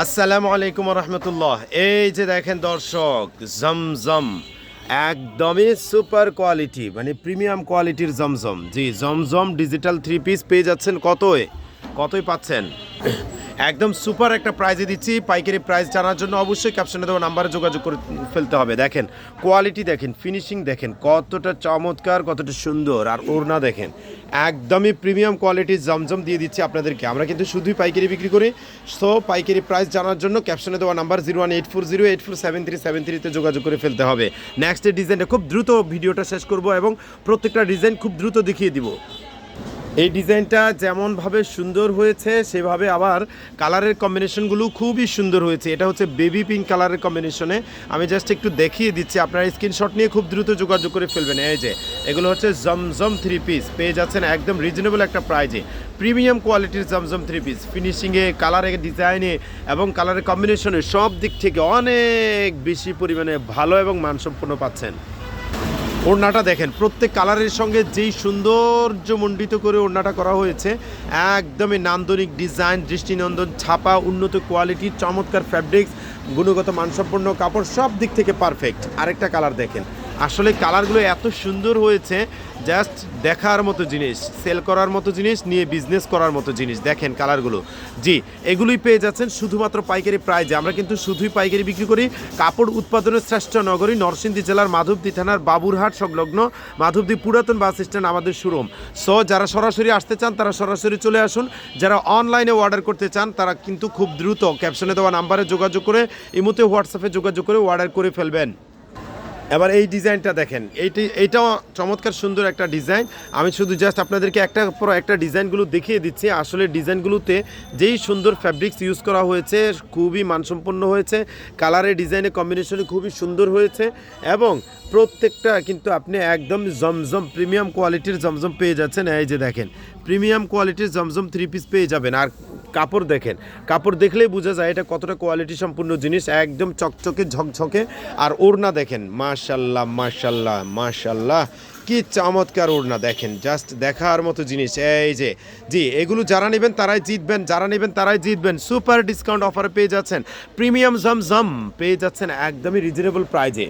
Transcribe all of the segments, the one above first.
আসসালামু আলাইকুম রহমতুল্লাহ এই যে দেখেন দর্শক, জমজম, একদমই সুপার কোয়ালিটি মানে প্রিমিয়াম কোয়ালিটির জমজম। জি, জমজম ডিজিটাল থ্রি পিস পেয়ে যাচ্ছেন কতই? কতই পাচ্ছেন? একদম সুপার একটা প্রাইজে দিচ্ছি। পাইকারি প্রাইস জানার জন্য অবশ্যই ক্যাপশনে দেওয়া নাম্বারে যোগাযোগ করে ফেলতে হবে। দেখেন কোয়ালিটি দেখেন ফিনিশিং দেখেন, কতটা চমৎকার, কতটা সুন্দর। আর ওড়না দেখেন, একদমই প্রিমিয়াম কোয়ালিটির জমজম দিয়ে দিচ্ছি আপনাদেরকে। আমরা কিন্তু শুধুই পাইকারি বিক্রি করি। সো পাইকারি প্রাইস জানার জন্য ক্যাপশনে দেওয়া number zero one eight four zero eight four seven three seven থ্রিতে যোগাযোগ করে ফেলতে হবে। নেক্সট ডিজাইনটা খুব দ্রুত ভিডিওটা শেষ করব এবং প্রত্যেকটা ডিজাইন খুব দ্রুত দেখিয়ে দিব। এই ডিজাইনটা যেমনভাবে সুন্দর হয়েছে, সেভাবে আবার কালারের কম্বিনেশনগুলো খুবই সুন্দর হয়েছে। এটা হচ্ছে বেবি পিঙ্ক কালারের কম্বিনেশনে আমি জাস্ট একটু দেখিয়ে দিচ্ছি, আপনারা স্ক্রিনশট নিয়ে খুব দ্রুত যোগাযোগ করে ফেলবেন। এই যে, এগুলো হচ্ছে জমজম থ্রি পিস পেয়ে যাচ্ছেন একদম রিজনেবল একটা প্রাইজে প্রিমিয়াম কোয়ালিটির জমজম থ্রি পিস ফিনিশিংয়ে কালারের ডিজাইনে এবং কালারের কম্বিনেশনে সব দিক থেকে অনেক বেশি পরিমাণে ভালো এবং মানসম্পন্ন পাচ্ছেন। ওড়নাটা দেখেন, প্রত্যেক কালারের সঙ্গে যেই সৌন্দর্যমণ্ডিত করে ওড়নাটা করা হয়েছে, একদমই নান্দনিক ডিজাইন, দৃষ্টিনন্দন, ছাপা, উন্নত কোয়ালিটির চমৎকার ফ্যাব্রিক্স গুণগত মানসম্পন্ন কাপড়, সব দিক থেকে পারফেক্ট আরেকটা কালার দেখেন আসলে কালারগুলো এত সুন্দর হয়েছে জাস্ট দেখার মতো জিনিস সেল করার মতো জিনিস, নিয়ে বিজনেস করার মতো জিনিস। দেখেন কালারগুলো। জি, এগুলোই পেয়ে যাচ্ছেন শুধুমাত্র পাইকারি প্রাইজে আমরা কিন্তু শুধুই পাইকারি বিক্রি করি। কাপড় উৎপাদনের শ্রেষ্ঠ নগরী নরসিংদী জেলার মাধবদী থানার বাবুরহাট সংলগ্ন মাধবদী পুরাতন বাস স্ট্যান্ড, আমাদের শোরুম সো যারা সরাসরি আসতে চান, তারা সরাসরি চলে আসুন। যারা অনলাইনে অর্ডার করতে চান, তারা কিন্তু খুব দ্রুত ক্যাপশনে দেওয়া নাম্বারে যোগাযোগ করে, ইমুতে হোয়াটসঅ্যাপে যোগাযোগ করে অর্ডার করে ফেলবেন। এবার এই ডিজাইনটা দেখেন, এইটি, এইটাও চমৎকার সুন্দর একটা ডিজাইন। আমি শুধু জাস্ট আপনাদেরকে একটা পর একটা ডিজাইনগুলো দেখিয়ে দিচ্ছি। আসলে ডিজাইনগুলোতে যেই সুন্দর ফ্যাব্রিক্স ইউজ করা হয়েছে, খুবই মানসম্পন্ন হয়েছে। কালারের ডিজাইনের কম্বিনেশনে খুবই সুন্দর হয়েছে এবং প্রত্যেকটা কিন্তু আপনি একদম জমজম প্রিমিয়াম কোয়ালিটির জমজম পেয়ে যাচ্ছেন। এই যে দেখেন প্রিমিয়াম কোয়ালিটির জমজম থ্রি পিস পেয়ে যাবেন। আর কাপড় দেখেন। কাপড় দেখলেই বোঝা যায় এটা কতটা কোয়ালিটি সম্পূর্ণ জিনিস, একদম চকচকে, ঝকঝকে। আর ওড়না দেখেন, মাশাল্লাহ মাশাল্লাহ মাশাল্লাহ, কি চমৎকার ওড়না দেখেন। জাস্ট দেখার মতো জিনিস, এই যে। জি, এগুলো যারা নেবেন তারাই জিতবেন, যারা নেবেন তারাই জিতবেন। সুপার ডিসকাউন্ট অফার পেয়ে যাচ্ছেন প্রিমিয়াম জম জম পেয়ে যাচ্ছেন একদমই রিজনেবল প্রাইজে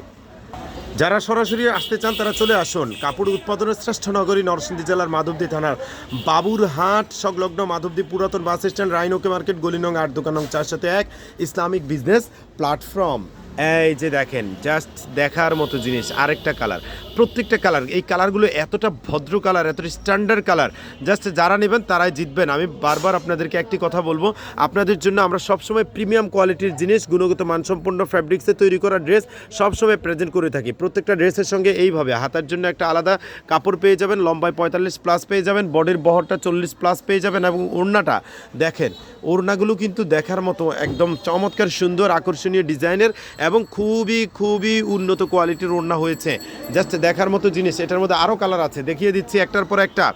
যারা সরাসরি আসতে চান, তারা চলে আসুন। কাপড় উৎপাদনের শ্রেষ্ঠ নগরী নরসিংদী জেলার মাধবদী থানার বাবুরহাট, সংলগ্ন মাধবদী পুরাতন বাস স্ট্যান্ড রাইনোকে মার্কেট গলিনং আট, দোকান চার, সাথে এক, ইসলামিক বিজনেস প্ল্যাটফর্ম। এই যে দেখেন জাস্ট দেখার মতো জিনিস, আরেকটা কালার প্রত্যেকটা কালার এই কালারগুলো এতটা ভদ্র কালার এতটা স্ট্যান্ডার্ড কালার জাস্ট যারা নেবেন তারাই জিতবেন। আমি বারবার আপনাদেরকে একটি কথা বলব, আপনাদের জন্য আমরা সবসময় প্রিমিয়াম কোয়ালিটির জিনিস, গুণগত মানসম্পন্ন ফ্যাব্রিক্সে তৈরি করা ড্রেস সবসময় প্রেজেন্ট করে থাকি। প্রত্যেকটা ড্রেসের সঙ্গে এইভাবে, হাতার জন্য একটা আলাদা কাপড় পেয়ে যাবেন, লম্বায় পঁয়তাল্লিশ প্লাস পেয়ে যাবেন, বডির বহরটা চল্লিশ প্লাস পেয়ে যাবেন এবং ওড়নাটা, দেখেন, ওড়নাগুলো কিন্তু দেখার মতো একদম চমৎকার, সুন্দর, আকর্ষণীয় ডিজাইনের এবং খুবই খুবই উন্নত কোয়ালিটির ওড়না হয়েছে। জাস্ট দেখার মতো জিনিস, এটার মধ্যে আরও কালার আছে। দেখিয়ে দিচ্ছি একটার পর একটা।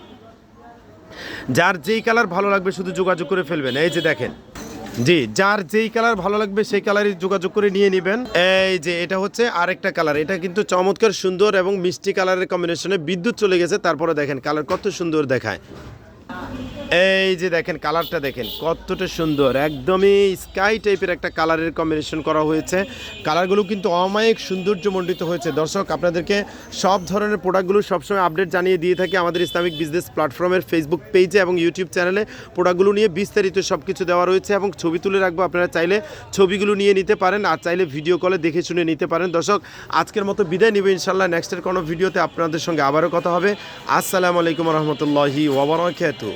যার যেই কালার ভালো লাগবে শুধু যোগাযোগ করে ফেলবেন। এই যে দেখেন। জি, যার যেই কালার ভালো লাগবে সেই কালারই যোগাযোগ করে নিয়ে নেবেন। এই যে, এটা হচ্ছে আরেকটা কালার এটা কিন্তু চমৎকার, সুন্দর এবং মিষ্টি কালারের কম্বিনেশনে বিদ্যুৎ চলে গেছে। তারপরে দেখেন কালার কত সুন্দর দেখায়। এই যে দেখেন কালারটা দেখেন, কতটা সুন্দর। একদমই স্কাই টাইপের একটা কালারের কম্বিনেশন করা হয়েছে। কালারগুলো কিন্তু অমায়িক সৌন্দর্যমণ্ডিত হয়েছে। দর্শক, আপনাদেরকে সব ধরনের প্রোডাক্টগুলো সবসময় আপডেট জানিয়ে দিয়ে থাকি আমাদের ইসলামিক বিজনেস প্ল্যাটফর্মের ফেসবুক পেজে এবং ইউটিউব চ্যানেলে প্রোডাক্টগুলো নিয়ে বিস্তারিত সব কিছু দেওয়া রয়েছে এবং ছবি তুলে রাখব। আপনারা চাইলে ছবিগুলো নিয়ে নিতে পারেন, আর চাইলে ভিডিও কলে দেখে শুনে নিতে পারেন। দর্শক, আজকের মতো বিদায় নিবে ইনশাল্লাহ নেক্সটের কোনো ভিডিওতে আপনাদের সঙ্গে আবারও কথা হবে। আসসালামু আলাইকুম রহমতুল্লাহি ওবরাকাতুহু